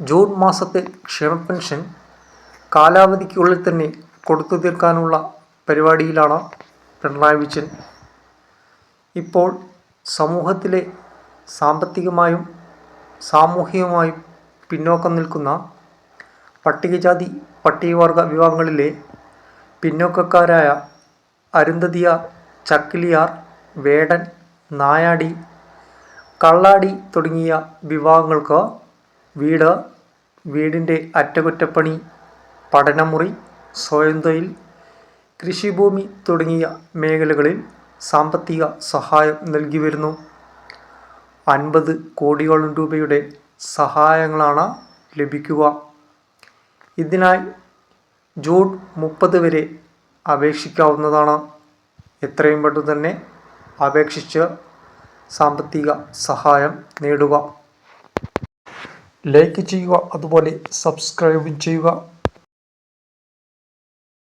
June മാസത്തെ ക്ഷേമ pension കാലാവധിക്കുള്ളിൽ തന്നെ കൊടുത്തു തീർക്കാനുള്ള പരിപാടിയിലാണ് പിണറായി വിജയൻ. ഇപ്പോൾ സമൂഹത്തിലെ സാമ്പത്തികമായും സാമൂഹികമായും പിന്നോക്കം നിൽക്കുന്ന പട്ടികജാതി പട്ടികവർഗ വിഭാഗങ്ങളിലെ പിന്നോക്കക്കാരായ അരുന്ധതിയ ചക്കിലിയാർ വേടൻ നായാടി കള്ളാടി തുടങ്ങിയ വിഭാഗങ്ങൾക്ക് വീട് വീടിന്റെ അറ്റകുറ്റപ്പണി പഠനമുറി സ്വയം തൊഴിൽ കൃഷിഭൂമി തുടങ്ങിയ മേഖലകളിൽ സാമ്പത്തിക സഹായം നൽകി വരുന്നു. അൻപത് കോടിയോളം രൂപയുടെ സഹായങ്ങളാണ് ലഭിക്കുക. ഇതിനായി ജൂൺ മുപ്പത് വരെ അപേക്ഷിക്കാവുന്നതാണ്. എത്രയും പെട്ടെന്ന് തന്നെ അപേക്ഷിച്ച് സാമ്പത്തിക സഹായം നേടുക. ലൈക്ക് ചെയ്യുക അതുപോലെ സബ്സ്ക്രൈബും ചെയ്യുക.